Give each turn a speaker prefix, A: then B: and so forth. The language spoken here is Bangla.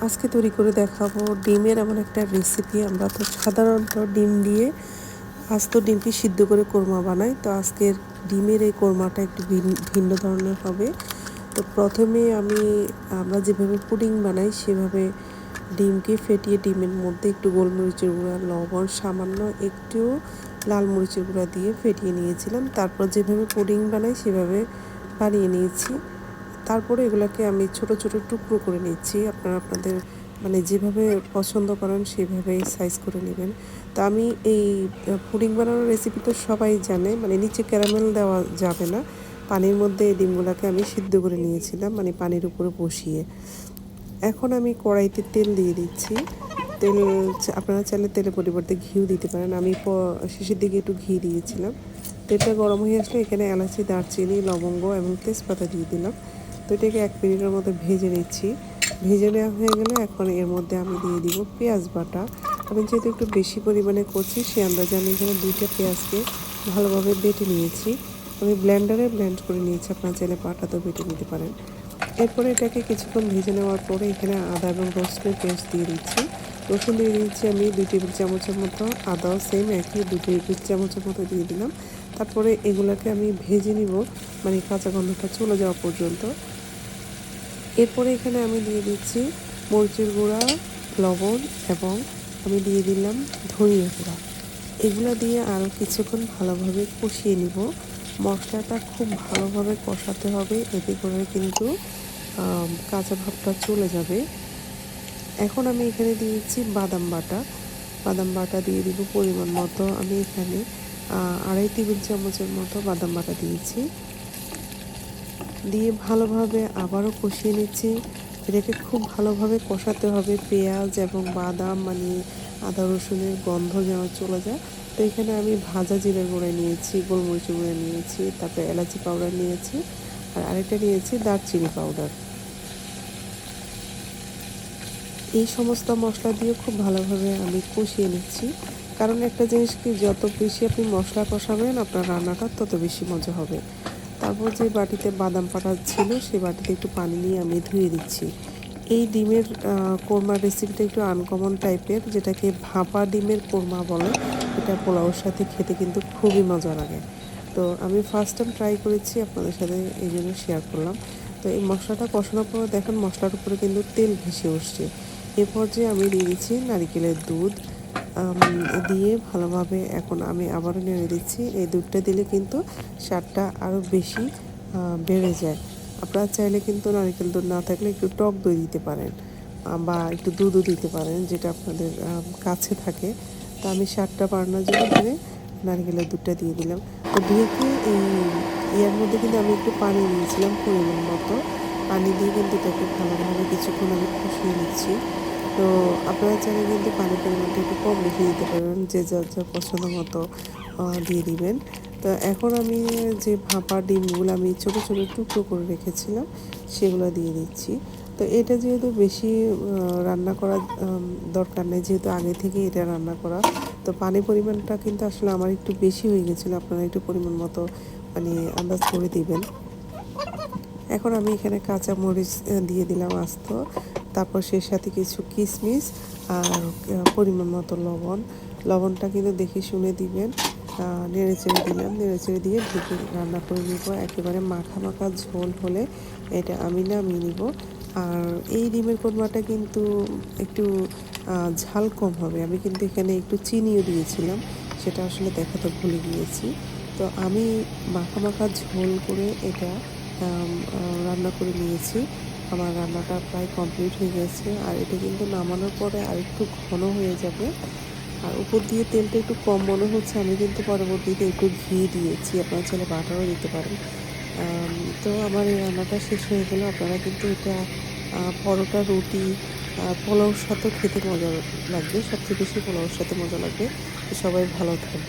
A: আজকে তৈরি করে দেখাবো ডিমের এমন একটা রেসিপি আমরা তো সাধারণত ডিম দিয়ে আস্ত ডিমকে সিদ্ধ করে কোরমা বানাই। তো আজকের ডিমের এই কোরমাটা একটু ভিন- ভিন্ন ধরনের হবে। তো প্রথমে আমি, আমরা যেভাবে পুডিং বানাই, সেভাবে ডিমকে ফেটিয়ে ডিমের মধ্যে একটু গোলমরিচের গুঁড়া, লবণ, সামান্য একটু লাল মরিচের গুঁড়া দিয়ে ফেটিয়ে নিয়েছিলাম। তারপর যেভাবে পুডিং বানাই, সেভাবে বানিয়ে নিয়েছি। তারপরে এগুলোকে আমি ছোট ছোট টুকরো করে নিচ্ছি। আপনারা আপনাদের মানে যেভাবে পছন্দ করেন সেভাবেই সাইজ করে নেবেন। তো আমি এই পুডিং বানানোর রেসিপি তো সবাই জানে মানে নিচে ক্যারামেল দেওয়া যাবে না। পানির মধ্যে এই ডিমগুলোকে আমি সিদ্ধ করে নিয়েছিলাম মানে পানির উপরে বসিয়ে। এখন আমি কড়াইতে তেল দিয়ে দিচ্ছি। তেল আপনারা চাইলে তেলের পরিবর্তে ঘিও দিতে পারেন। আমি শেষের দিকে একটু ঘি দিয়েছিলাম। তেলটা গরম হয়ে আসলে এখানে এলাচি, দারচিনি, লবঙ্গ এবং তেজপাতা দিয়ে দিলাম। তো এটাকে এক মিনিটের মতো ভেজে নিচ্ছি। ভেজে নেওয়া হয়ে গেলে এখন এর মধ্যে আমি দিয়ে দিব পেঁয়াজ বাটা। আমি যেহেতু একটু বেশি পরিমাণে করছি, সে আন্দাজে আমি এখানে দুইটা পেঁয়াজকে ভালোভাবে বেটে নিয়েছি। আমি ব্লেন্ডারে ব্লেন্ড করে নিয়েছি, আপনার চাইলে তো বেটে নিতে পারেন। এরপরে এটাকে কিছুক্ষণ ভেজে নেওয়ার পরে এখানে আদা এবং রসুনের পেস্ট দিয়ে দিচ্ছি। রসুন দিয়ে দিচ্ছি আমি দুই টেবিল চামচের মতো আদাও সেম একই দুই টেবিল চামচের মতো দিয়ে দিলাম। তারপরে এগুলোকে আমি ভেজে নিব মানে কাঁচা গন্ধটা চলে যাওয়া পর্যন্ত। এরপরে এখানে আমি দিয়ে দিচ্ছি মরিচের গুঁড়া, লবণ এবং আমি দিয়ে দিলাম ধনিয়া গুঁড়া। এগুলো দিয়ে আরও কিছুক্ষণ ভালোভাবে কষিয়ে নিব। মশলাটা খুব ভালোভাবে কষাতে হবে, এতে করে কিন্তু কাঁচা ভাবটা চলে যাবে। এখন আমি এখানে দিয়েছি বাদাম বাটা। বাদাম বাটা দিয়ে দিব পরিমাণ মতো। আমি এখানে আড়াই টেবিল চামচের মতো বাদাম বাটা দিয়েছি। দিয়ে ভালোভাবে আবারও কষিয়ে নিচ্ছি। এটাকে খুব ভালোভাবে কষাতে হবে। পেঁয়াজ এবং বাদাম মানে আদা রসুনের গন্ধ যেন চলে যায়। তো এখানে আমি ভাজা জিরের গুঁড়া নিয়েছি, গোলমরিচ গুঁড়া নিয়েছি, তারপরে এলাচি পাউডার নিয়েছি, আর আরেকটা নিয়েছি দারচিনি পাউডার। এই সমস্ত মশলা দিয়ে খুব ভালোভাবে আমি কষিয়ে নিচ্ছি। কারণ একটা জিনিস কি, যত বেশি আপনি মশলা কষাবেন, আপনার রান্নাটা তত বেশি মজা হবে। তারপর যে বাটিতে বাদাম পাটা ছিল সেই বাটিতে একটু পানি নিয়ে আমি ধুয়ে দিচ্ছি। এই ডিমের কোরমার রেসিপিটা একটু আনকমন টাইপের যেটাকে ভাপা ডিমের কোরমা বলে। এটা পোলাওর সাথে খেতে কিন্তু খুবই মজা লাগে। তো আমি ফার্স্ট টাইম ট্রাই করেছি, আপনাদের সাথে এই জন্য শেয়ার করলাম। তো এই মশলাটা কষানোর পর দেখেন মশলার উপরে কিন্তু তেল ভেসে উঠছে। এরপর যে আমি দিয়ে দিচ্ছি নারিকেলের দুধ দিয়ে ভালোভাবে এখন আমি আবারও নেড়ে দিচ্ছি। এই দুধটা দিলে কিন্তু স্বাদটা আরও বেশি বেড়ে যায়। আপনারা চাইলে কিন্তু নারিকেল দুধ না থাকলে একটু টক দই দিতে পারেন বা একটু দুধও দিতে পারেন, যেটা আপনাদের কাছে থাকে। তো আমি স্বাদটা বাড়ানোর জন্য এখানে নারকেলের দুধটা দিয়ে দিলাম। তো ঢেকে এই ইয়ার মধ্যে কিন্তু আমি একটু পানি দিয়েছিলাম পরিমাণ মতো। পানি দিয়ে কিন্তু এটাকে ভালোভাবে কিছুক্ষণ আমি খুশিয়ে নিচ্ছি। তো আপনারা চাইলে কিন্তু পানির পরিমাণটা একটু কম বেশি দিতে পারবেন যে যার যার পছন্দ মতো দিয়ে দিবেন। তো এখন আমি যে ভাপা ডিমগুলো আমি ছোটো ছোটো টুকরো করে রেখেছিলাম, সেগুলো দিয়ে দিচ্ছি। তো এটা যেহেতু বেশি রান্না করা দরকার নেই, যেহেতু আগে থেকে এটা রান্না করা, তো পানির পরিমাণটা কিন্তু আসলে আমার একটু বেশি হয়ে গেছিল, আপনারা একটু পরিমাণ মতো মানে আন্দাজ করে দিবেন। এখন আমি এখানে কাঁচা মরিচ দিয়ে দিলাম আস্ত। তারপর সে সাথে কিছু কিশমিশ আর পরিমাণ মতো লবণ। লবণটা কিন্তু দেখে শুনে দিবেন নেড়ে চেড়ে দিলাম নেড়ে চেড়ে দিয়ে ঢেকে রান্না করে নিব। একেবারে মাখা মাখা ঝোল হলে এটা আমি নামিয়ে নিব। আর এই ডিমের কোরমাটা কিন্তু একটু ঝাল কম হবে। আমি কিন্তু এখানে একটু চিনিও দিয়েছিলাম, সেটা আসলে দেখাতে ভুলে গিয়েছি। তো আমি মাখা মাখা ঝোল করে এটা রান্না করে নিয়েছি। আমার রান্নাটা প্রায় কমপ্লিট হয়ে গেছে আর এটা কিন্তু নামানোর পরে আর একটু ঘন হয়ে যাবে। আর উপর দিয়ে তেলটা একটু কম মনে হচ্ছে, আমি কিন্তু পরবর্তীতে একটু ঘি দিয়েছি। আপনার ছেলে বাটারও দিতে পারেন। তো আমার এই রান্নাটা শেষ হয়ে গেলে। আপনারা কিন্তু এটা পরোটা, রুটি পোলাওর সাথেও খেতে মজা লাগবে, সবচেয়ে বেশি পোলাওর সাথে মজা লাগবে। সবাই ভালো থাকবে